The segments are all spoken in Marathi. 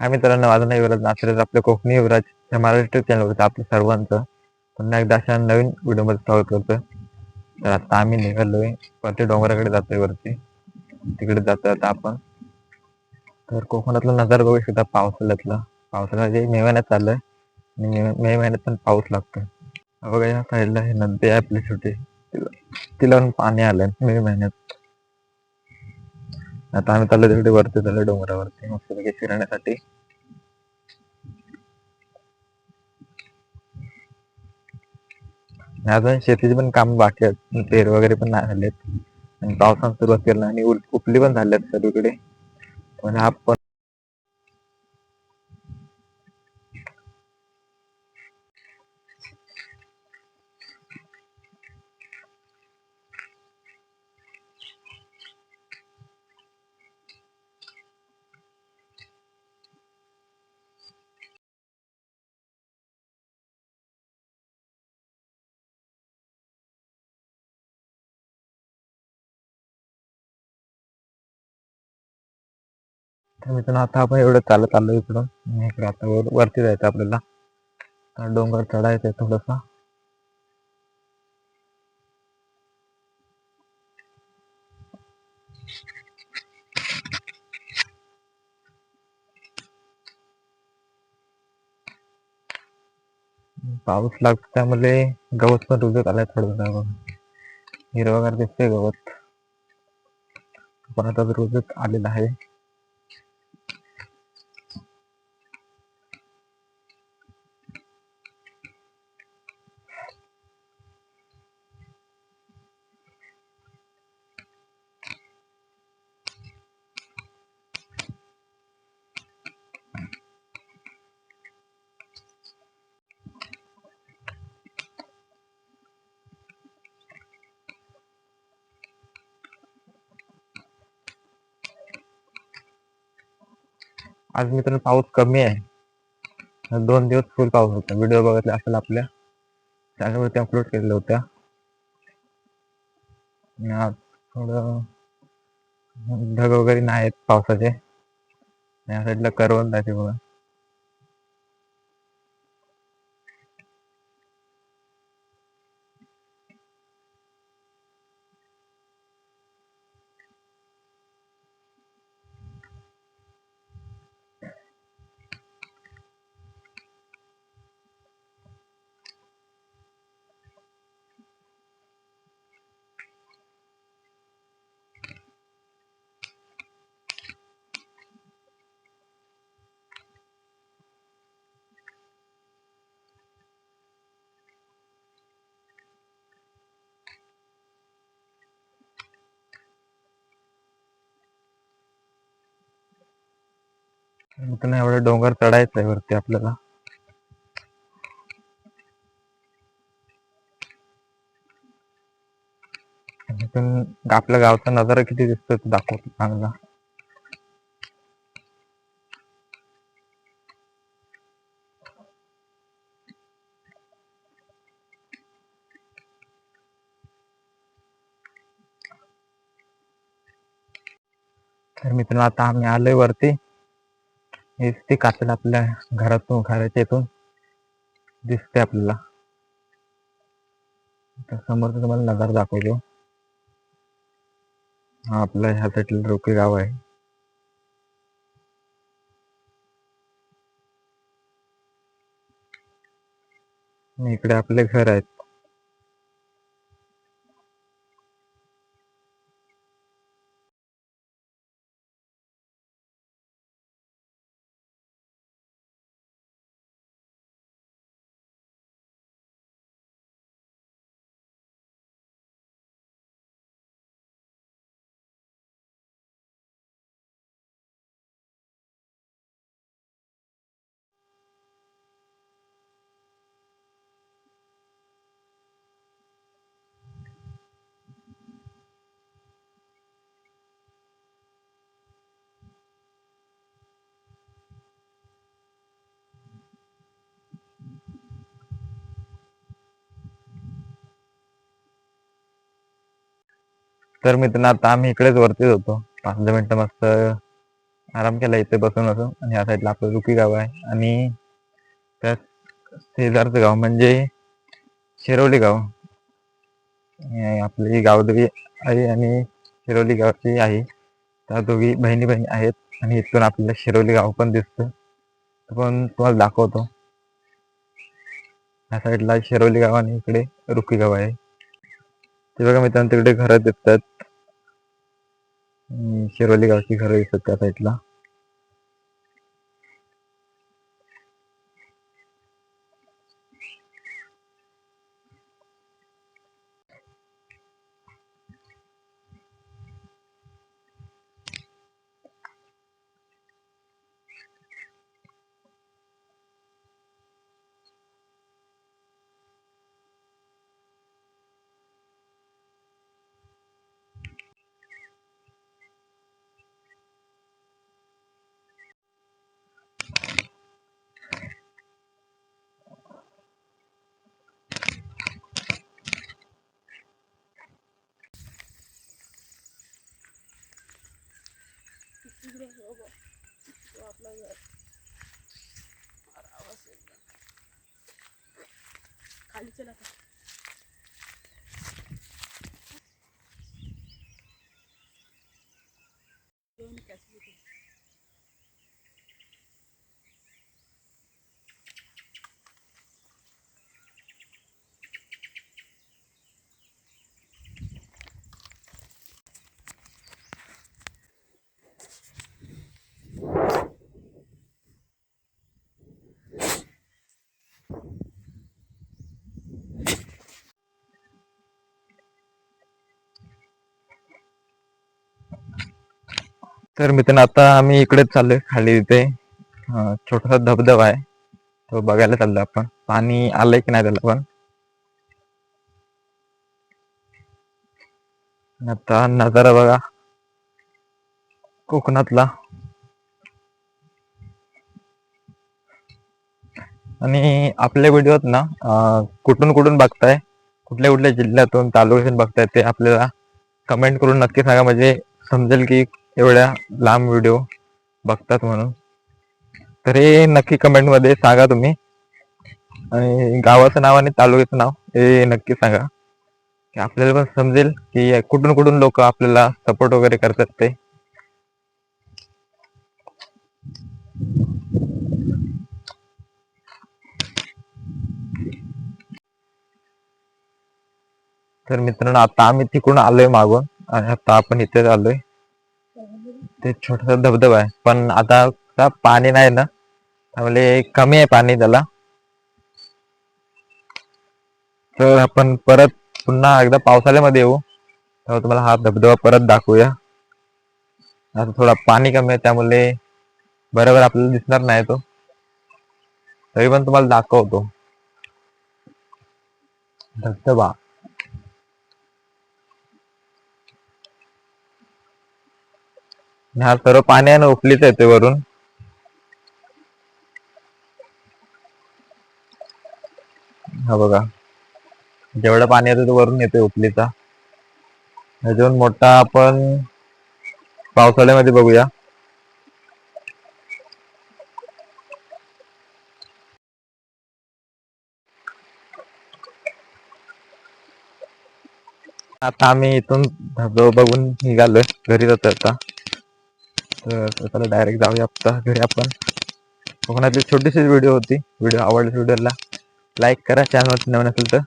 हा मित्रांनो माझं नाव युवराज नाचरेज आपल्या कोकणी युवराज या मराठी चॅनलवरती आपलं सर्वांचं पुन्हा एकदा अशा नवीन व्हिडिओमध्ये स्वागत करतो तर आता आम्ही निघालोय वरती डोंगराकडे जातोय वरती. तिकडे जातो आता आपण. तर कोकणातला नजारा बघू शकता पावसाळ्यातला. पावसाळ्यात म्हणजे मे महिन्यात चाललंय. आणि मे महिन्यात पण पाऊस लागतो बघा या साईडला हे नदी आहे आपली छोटी. तिला तिला पण पाणी आलंय मे महिन्यात. आता आम्ही चाललो तिकडे वरती चाललो डोंगरावरती मस्तपैकी फिरण्यासाठी अजून शेतीची पण काम बाकी आहेत. पेर वगैरे पण नाही झालेत. आणि पावसानं सुरुवात केलं आणि उल- उपली पण झाल्यात सगळीकडे. पण आपण तर मित्रांनो आता आपण एवढं चालत आलो इकडून. इकडे आता वर- वरती जायचं आपल्याला. डोंगर चढायचं आहे थोडंसं. पाऊस लागतो त्यामुळे गवत पण रुजत आलाय थोडं हिरवागार हिरवगार दिसतंय गवत. पण आता रुजत आलेलं आहे. आज मित्रांनो पाऊस कमी आहे. दोन दिवस फुल पाऊस होता. व्हिडिओ बघितला असेल आपल्या. चॅनलवरती अपलोड केलेल्या होत्या. आज थोडं ढग वगैरे नाही आहेत पावसाचे या साईडला करवंद आहे बघा. मित्रांनो एवढं डोंगर चढायचं आहे वरती आपल्याला. आणि आपल्या गावचा नजारा किती दिसतोय तो दाखवतो चांगला तर मित्रांनो आता आम्ही आलोय वरती. हेच ते कातल आपल्या घरातून घराच्या इथून दिसते आपल्याला. समोर तुम्हाला नजारा दाखवतो. हा आपला ह्या साईडला रोके गाव आहे. इकडे आपले घर आहेत. तर मित्रांनो आता आम्ही इकडेच वरतीच होतो. पाच दहा मिनिटं मस्त आराम केला इथे बसून बसून. आणि या साईडला आपलं रुकी गाव आहे. आणि त्यात शेजारचं गाव म्हणजे शिरवली गाव. आपली गावदेवी आई आणि शिरवली गावची आई त्या दोघी बहिणी बहिणी आहेत. आणि इथून आपल्याला शिरवली गाव पण दिसतं. पण तुम्हाला दाखवतो. ह्या साईडला शिरवली गाव आणि इकडे रुकी गाव आहे. ते बघा मित्रांनो तिकडे घरं दिसतात. शिरोली गावची घरं दिसतात त्या साईडला खाली चला आता. तर मित्रांनो आता आम्ही इकडेच चाललोय खाली इथे. छोटासा धबधबा आहे. तो बघायला चाललो आपण. पाणी आलंय की नाही त्याला पण? आता नजारा बघा. कोकणातला. आणि आपल्या व्हिडिओत ना कुठून कुठून बघताय? कुठल्या कुठल्या जिल्ह्यातून तालुक्यातून बघताय ते आपल्याला कमेंट करून नक्की सांगा. म्हणजे समजेल की एवढ्या लांब व्हिडिओ बघतात म्हणून. तर हे नक्की कमेंटमध्ये सांगा तुम्ही. आणि गावाचं नाव आणि तालुक्याचं नाव हे नक्की सांगा. की आपल्याला पण समजेल की कुठून कुठून लोक आपल्याला सपोर्ट वगैरे करतात ते. तर मित्रांनो आता आम्ही तिकडून आलोय मागून. आणि आता आपण इथेच आलोय. ते छोटासा धबधबा आहे. पण आता पाणी नाही ना त्यामुळे कमी आहे पाणी त्याला. तर आपण परत पुन्हा एकदा पावसाळ्यामध्ये येऊ. तेव्हा तुम्हाला हा धबधबा परत दाखवूया. आता थोडा पाणी कमी आहे त्यामुळे बरोबर आपल्याला दिसणार नाही तो. तरी पण तुम्हाला दाखवतो. धबधबा. हा सर्व पाणी आहे ना उपलीच येते वरून. हा बघा. जेवढं पाणी येतं ते वरून येते उपलीचा अजून मोठा आपण पावसाळ्यामध्ये बघूया. आता आम्ही इथून धबधबा बघून निघालोय घरी जातो आता तर चला डायरेक्ट जाऊया आता घरी आपण. कोकणातली छोटीशी व्हिडिओ होती. व्हिडिओ आवडली व्हिडिओला लाईक करा. चॅनलवरती नवीन असेल तर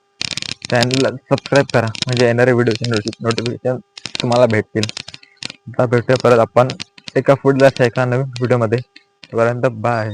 चॅनलला सबस्क्राईब करा. म्हणजे येणाऱ्या व्हिडिओचे नोटिफिकेशन तुम्हाला भेटतील. आता भेटूया परत आपण एका फूडला एका नवीन व्हिडिओमध्ये तोपर्यंत बाय